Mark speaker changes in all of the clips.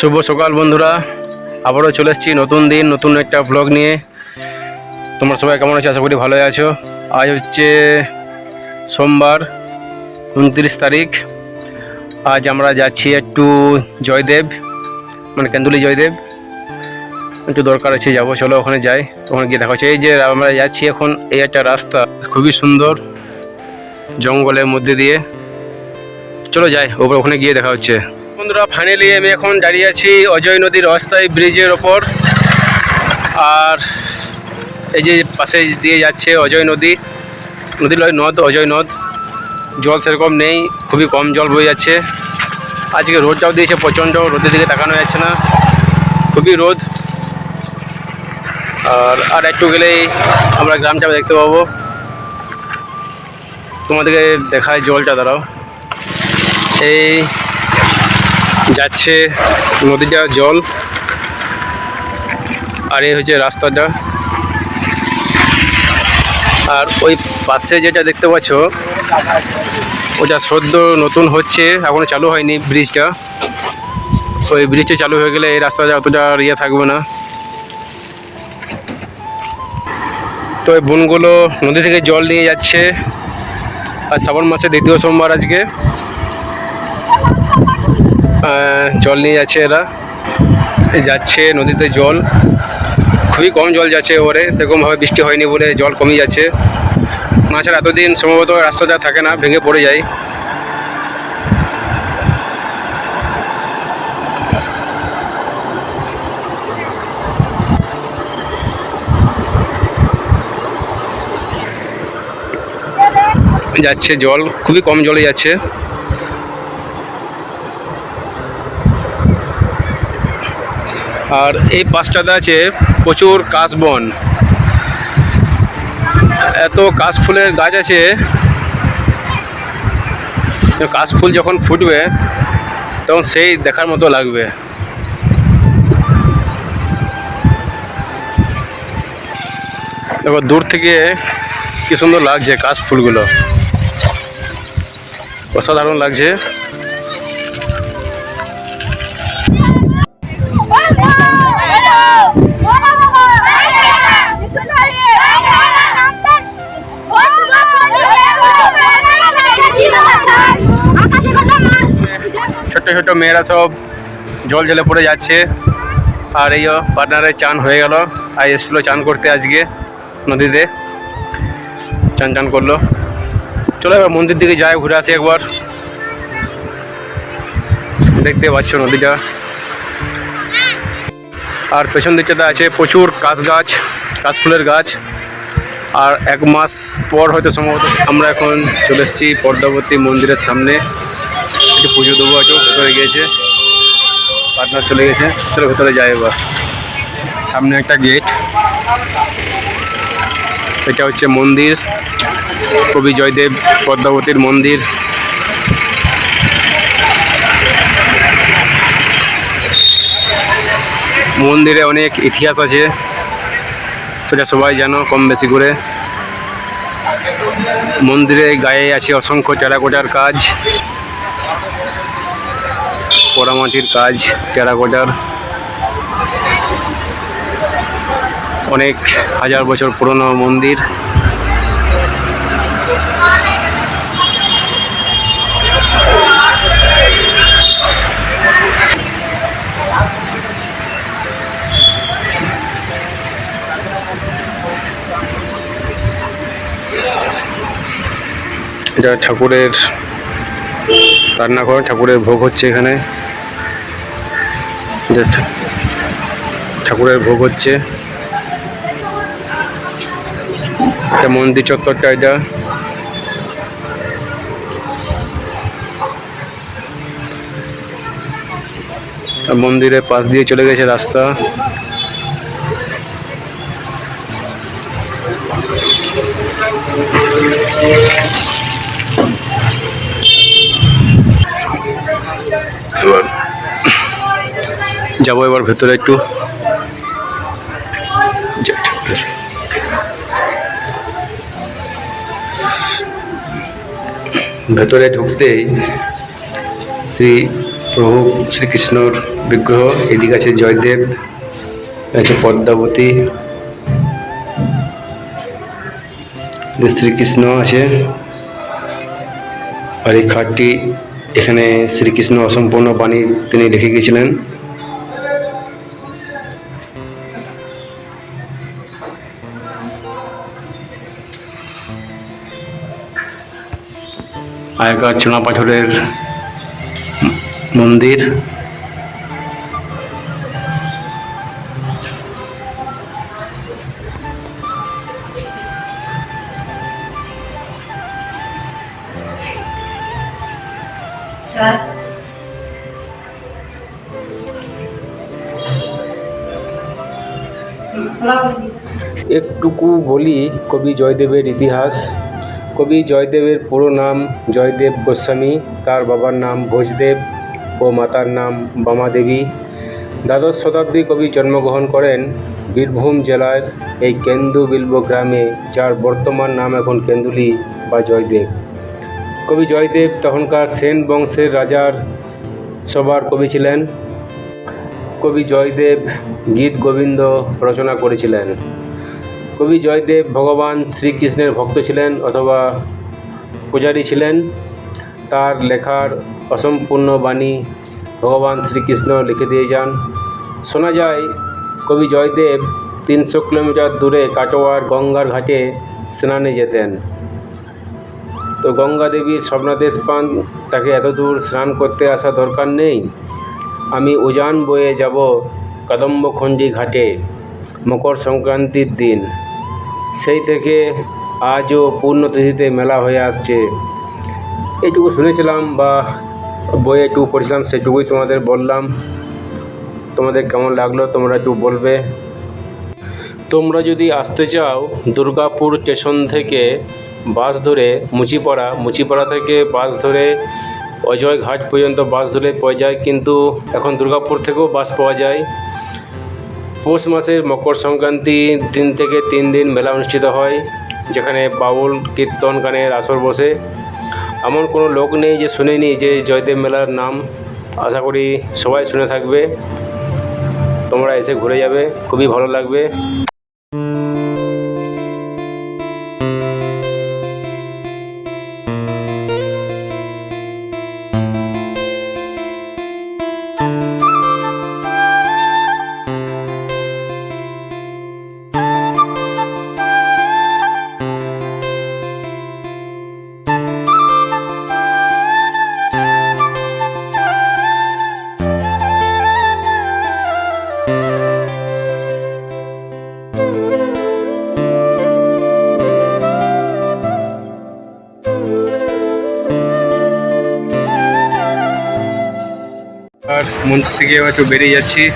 Speaker 1: শুভ সকাল বন্ধুরা। আবারও চলে এসেছি নতুন দিন, নতুন একটা ব্লগ নিয়ে। তোমরা সবাই কেমন আছো? আশা করি ভালোই আছো। আজ হচ্ছে সোমবার, উনত্রিশ তারিখ। আজ আমরা যাচ্ছি একটু জয়দেব মানে কেন্দুলি জয়দেব। একটু দরকার আছে, যাব, চলো ওখানে যাই। ওখানে গিয়ে দেখা এই যে আমরা যাচ্ছি এখন, এই একটা রাস্তা, খুবই সুন্দর জঙ্গলের মধ্যে দিয়ে। চলো যাই, ওপর ওখানে গিয়ে দেখা হচ্ছে। বন্ধুরা ফাইনালি আমি এখন দাঁড়িয়ে আছি অজয় নদীর অস্থায়ী ব্রিজের ওপর। আর এই যে পাশে দিয়ে যাচ্ছে অজয় নদী। নদী নদ, অজয় নদ। জল সেরকম নেই, খুবই কম জল বয়ে যাচ্ছে। আজকে রোদটাও দিয়েছে প্রচণ্ড, রোদের দিকে তাকানো যাচ্ছে না। খুবই রোদ। আর আর একটু গেলেই আমরা গ্রামটা দেখতে পাবো। তোমাদেরকে দেখায় জলটা, দাঁড়াও। এই যাচ্ছে নদীটা, জল। আর এই হচ্ছে রাস্তাটা। আর ওই পাশে যেটা দেখতে পাচ্ছ, ওটা সদ্য নতুন হচ্ছে, এখনও চালু হয়নি ব্রিজটা। ওই ব্রিজটা চালু হয়ে গেলে এই রাস্তাটা অতটা ইয়ে থাকবে না। তো এই বনগুলো নদী থেকে জল নিয়ে যাচ্ছে। আর শ্রাবণ মাসে দ্বিতীয় সোমবার আজকে। জল নিয়ে যাচ্ছে এরা। যাচ্ছে নদীতে জল। খুবই কম জল যাচ্ছে ওরে সেরকমভাবে বৃষ্টি হয়নি বলে জল কমে যাচ্ছে। মাছের এতদিন সম্ভবত রাস্তাটা থাকে না, ভেঙে পড়ে যায়। যাচ্ছে জল, খুবই কম জলে যাচ্ছে। আর এই পাশটাতে আছে প্রচুর কাশবন। এত কাশফুলের গাছ আছে। কাশফুল যখন ফুটবে, তখন সেই দেখার মতো লাগবে। এবার দূর থেকে কি সুন্দর লাগছে কাশ ফুলগুলো অসাধারণ লাগছে। ছোট্ট মেয়েরা সব জল জলে পড়ে যাচ্ছে। আর এই পার্টনারে চান হয়ে গেল। আর এসেছিল চান করতে আজকে নদীতে। চান চান করল। চলো এবার মন্দির দিকে যাই ঘুরে আসি একবার। দেখতে পাচ্ছ নদীটা। আর পেছন দিকটাতে আছে প্রচুর কাশ গাছ কাশফুলের গাছ। আর এক মাস পর হয়তো সম্ভবত আমরা এখন চলে এসেছি পদ্মাবতী মন্দিরের সামনে। একটু পুজো দেবো একটু, ভেতরে গিয়েছে। পার্টনার চলে গেছে চলো ভেতরে যাই এবার। সামনে একটা গেট এটা হচ্ছে মন্দির, কবি জয়দেব পদ্মাবতীর মন্দির। মন্দিরে অনেক ইতিহাস আছে, সেটা সবাই জানো, কম বেশি করে। মন্দিরে গায়ে আছে অসংখ্য টেরাকোটার কাজ। পোড়ামাটির কাজ টেরাকোটার অনেক হাজার বছর পুরনো মন্দির। এটা ঠাকুরের রান্নাঘর, ঠাকুরের ভোগ হচ্ছে এখানে। ঠাকুরের ভোগ হচ্ছে। এটা মন্দির চত্বরটা এটা। মন্দিরের পাশ দিয়ে চলে গেছে রাস্তা। এবার যাব এবার ভেতরে একটু। ভেতরে ঢুকতেই শ্রী প্রভু শ্রীকৃষ্ণর বিগ্রহ, এদিকে আছে জয়দেব আছে পদ্মাবতী শ্রীকৃষ্ণ আছে, আর এই খাটটি এখানে শ্রীকৃষ্ণ অসম্পূর্ণ বাণী তিনি লিখে গিয়েছিলেন। আগেকার চুনা পাথরের ম- মন্দির একটুকু বলি কবি জয়দেবের ইতিহাস। কবি জয়দেবের পুরো নাম জয়দেব গোস্বামী, তার বাবার নাম ভোজদেব ও মাতার নাম বামাদেবী। দ্বাদশ শতাব্দী কবি জন্মগ্রহণ করেন বীরভূম জেলার এই কেন্দু বিলব গ্রামে, যার বর্তমান নাম এখন কেন্দুলি বা জয়দেব। কবি জয়দেব তখনকার সেন বংশের রাজার সবার কবি ছিলেন। কবি জয়দেব গীত গোবিন্দ রচনা করেছিলেন। কবি জয়দেব ভগবান শ্রীকৃষ্ণের ভক্ত ছিলেন অথবা পূজারী ছিলেন। তার লেখার অসম্পূর্ণ বাণী ভগবান শ্রীকৃষ্ণ লিখে দিয়ে যান। শোনা যায়, কবি জয়দেব তিনশো কিলোমিটার দূরে কাটোয়ার গঙ্গার ঘাটে স্নানে যেতেন। তো গঙ্গা দেবীর স্বপ্নাদেশ পান, তাকে এত দূর স্নান করতে আসা দরকার নেই। আমি উজান বয়ে যাব কদম্বখণ্ডি ঘাটে, মকর সংক্রান্তির দিন। সেই থেকে আজও পূর্ণতিথিতে মেলা হয়ে আসছে। এইটুকু শুনেছিলাম বা বইয়ে একটু পড়েছিলাম সেটুকুই তোমাদের বললাম। তোমাদের কেমন লাগল তোমরা একটু বলবে। তোমরা যদি আসতে চাও দুর্গাপুর স্টেশন থেকে বাস ধরে মুচিপাড়া মুচিপাড়া থেকে বাস ধরে অজয় ঘাট পর্যন্ত বাস ধরে পাওয়া যায়, কিন্তু এখন দুর্গাপুর থেকেও বাস পাওয়া যায়। পৌষ মাসের মকর সংক্রান্তি দিন থেকে তিন দিন মেলা অনুষ্ঠিত হয়, যেখানে বাউল, কীর্তন, গানের আসর বসে। এমন কোনো লোক নেই যে শুনেনি যে জয়দেব মেলার নাম। আশা করি সবাই শুনে থাকবে। তোমরা এসে ঘুরে যাবে, খুবই ভালো লাগবে। আর মন্দির থেকে এবার একটু বেরিয়ে যাচ্ছি।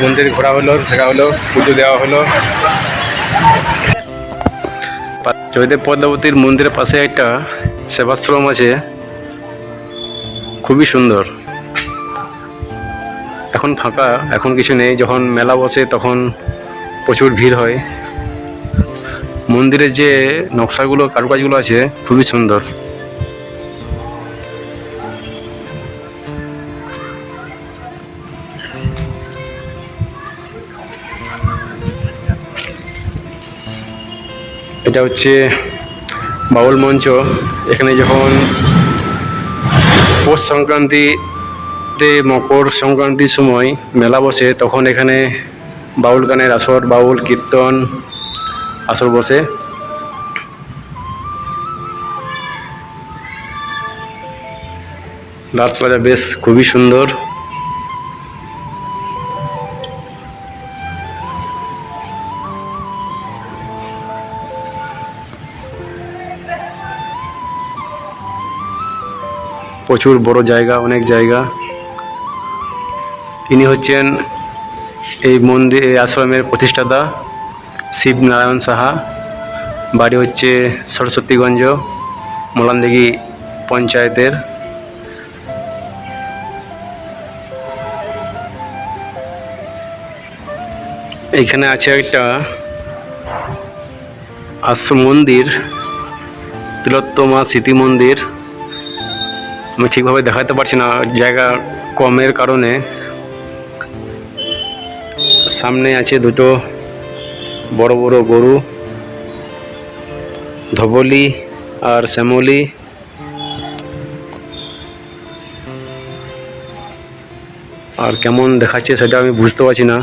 Speaker 1: মন্দির ঘোরা হলো, দেখা হলো, পুজো দেওয়া হলো। জয়দেব পদ্মাবতীর মন্দিরের পাশে একটা সেবাশ্রম আছে। খুবই সুন্দর। এখন ফাঁকা, এখন কিছু নেই। যখন মেলা বসে, তখন প্রচুর ভিড় হয়। মন্দিরের যে নকশাগুলো, কারুকাজগুলো আছে, খুবই সুন্দর। এটা হচ্ছে বাউল মঞ্চ। এখানে যখন পৌষ সংক্রান্তিতে মকর সংক্রান্তির সময় মেলা বসে, তখন এখানে বাউল গানের আসর, বাউল কীর্তন আসর বসে। রাজপ্লাজা বেশ খুবই সুন্দর। প্রচুর বড় জায়গা, অনেক জায়গা। ইনি হচ্ছেন এই মন্দির, এই আশ্রমের প্রতিষ্ঠাতা শিবনারায়ণ সাহা। বাড়ি হচ্ছে সরস্বতীগঞ্জ, মোলানদিঘি পঞ্চায়েতের। এইখানে আছে একটা আশ্রম মন্দির তিলোত্তমা স্মৃতি মন্দির আমি ঠিকভাবে দেখাতে পারছি না। জায়গা কমের কারণে সামনে আছে দুটো বড় বড় গরু, ধবলি আর শ্যামলি। আর কেমন দেখাচ্ছে সেটা আমি বুঝতে পারছি না।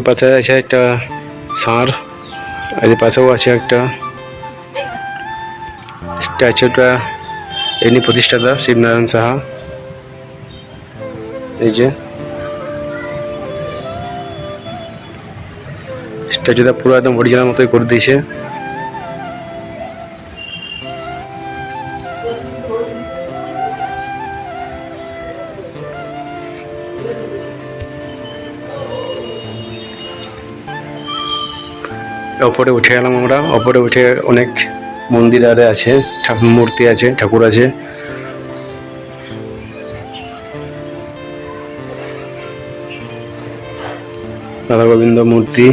Speaker 1: এই পাশে আছে একটা ষাঁড় আর এই পাশেও আছে একটা স্ট্যাচুটা, এনি প্রতিষ্ঠাতা শিবনারায়ণ সাহা। এই যে স্ট্যাচুটা পুরো একদম অরিজিনাল মতোই করে দিয়েছে। ওপরে উঠে গেলাম আমরা। ওপরে উঠে অনেক মন্দির আরে আছে মূর্তি আছে, ঠাকুর আছে। রাধা গোবিন্দ মূর্তি।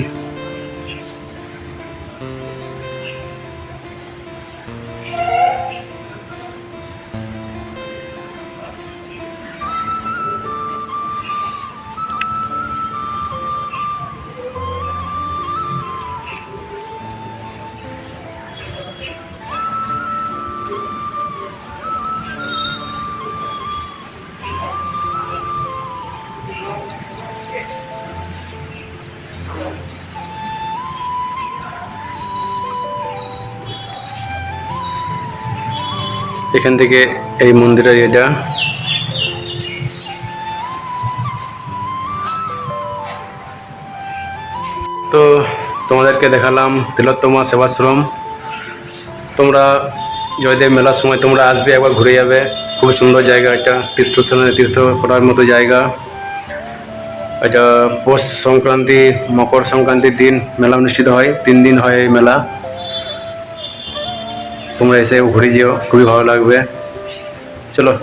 Speaker 1: এখান থেকে এই মন্দিরের এটা। তো তোমাদেরকে দেখালাম তিলোত্তমা সেবাশ্রম। তোমরা জয়দেব মেলার সময় তোমরা আসবে, একবার ঘুরে যাবে। খুব সুন্দর জায়গা এটা, তীর্থস্থানে তীর্থ করার মতো জায়গা। এটা পৌষ সংক্রান্তি, মকর সংক্রান্তির দিন মেলা অনুষ্ঠিত হয়। তিন দিন হয় এই মেলা। তোমরা এসে ঘুরে যেও, খুবই ভালো লাগবে। চলো,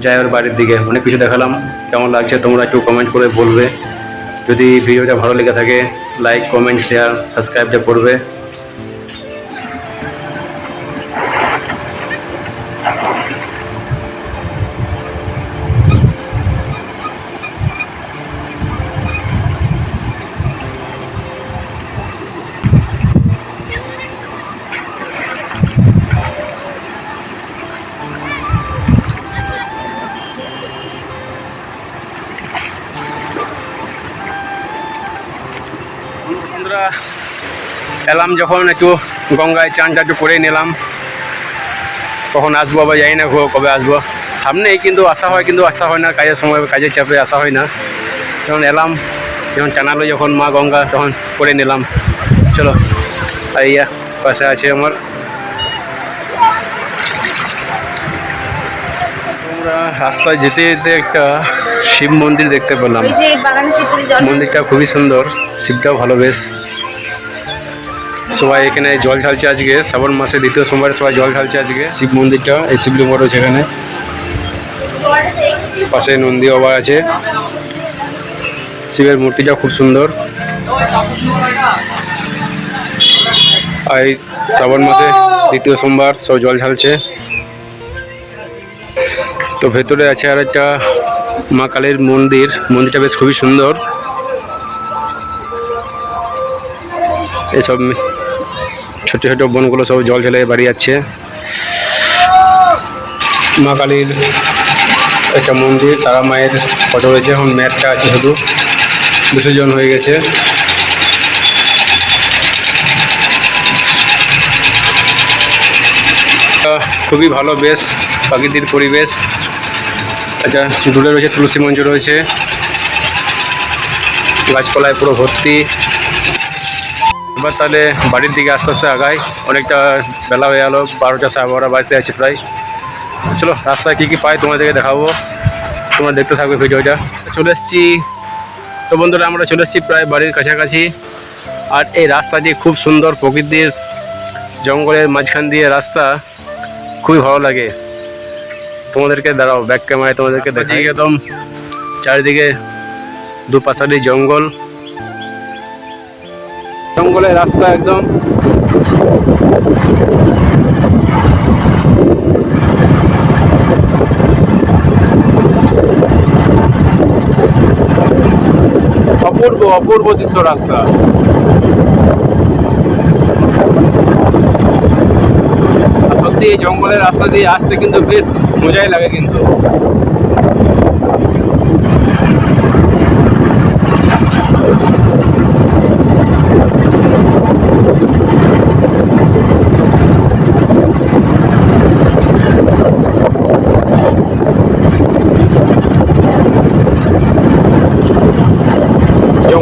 Speaker 1: যাই ওর বাড়ির দিকে। অনেক কিছু দেখালাম। কেমন লাগছে তোমরা একটু কমেন্ট করে বলবে। যদি ভিডিওটা ভালো লেগে থাকে লাইক কমেন্ট শেয়ার সাবস্ক্রাইবটা করবে। এলাম যখন একটু গঙ্গায় চান একটু করে নিলাম। কখন আসব আবার যাই না গো- কবে আসব। সামনেই কিন্তু আসা হয় কিন্তু আসা হয় না কাজের সময় কাজের চাপে আসা হয় না। যখন এলাম যখন টানালো যখন মা গঙ্গা তখন করে নিলাম। চলো আর ইয়া পাশে আছে আমার। আমরা রাস্তায় যেতে যেতে একটা শিব মন্দির দেখতে পেলাম। মন্দিরটা খুবই সুন্দর শিবটাও ভালো বেশ। সবাই এখানে জল ঢালছে আজকে। শ্রাবণ মাসে দ্বিতীয় সোমবারে সবাই জল ঢালছে আজকে। শিব মন্দিরটা, এই শিবলিঙ্গ রয়েছে এখানে। পাশে নন্দী বাবা আছে। শিবের মূর্তিটা খুব সুন্দর। আর এই শ্রাবণ মাসে দ্বিতীয় সোমবার সব জল ঢালছে। তো ভেতরে আছে আর একটা মা কালীর মন্দির। মন্দিরটা বেশ খুবই সুন্দর। এসব ছোট ছোট বনগুলো সব জল ঢেলে বাড়ি যাচ্ছে। মা কালীর একটা মন্দির, তারা মায়ের ফটো রয়েছে, এখন ম্যাটটা আছে শুধু। বিসর্জন হয়ে গেছে। খুবই ভালো বেশ প্রাকৃতিক পরিবেশ। আচ্ছা দূরে রয়েছে তুলসী মঞ্চ রয়েছে। গাছপালায় পুরো ভর্তি। এবার তাহলে বাড়ির দিকে আস্তে আস্তে আগাই। অনেকটা বেলা হয়ে গেলো বারোটা সাড়ে বারোটা বাজতে আছে প্রায়। চলো রাস্তায় কী কী পাই তোমাদেরকে দেখাবো। তোমরা দেখতে থাকবে ভিডিওটা। চলে এসেছি। তো বন্ধুরা আমরা চলে এসেছি প্রায় বাড়ির কাছাকাছি। আর এই রাস্তা দিয়ে খুব সুন্দর প্রকৃতির জঙ্গলের মাঝখান দিয়ে রাস্তা খুবই ভালো লাগে। তোমাদেরকে দাঁড়াও ব্যাক ক্যামেরায় তোমাদেরকে দেখাই। একদম চারিদিকে দুপাশারি জঙ্গল। জঙ্গলের রাস্তা একদম। অপূর্ব অপূর্ব দৃশ্য রাস্তা। সত্যি এই জঙ্গলের রাস্তা দিয়ে আসতে কিন্তু বেশ মজাই লাগে কিন্তু।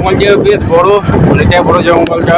Speaker 1: জঙ্গল যে বেশ বড় অনেকটাই বড় জঙ্গলটা।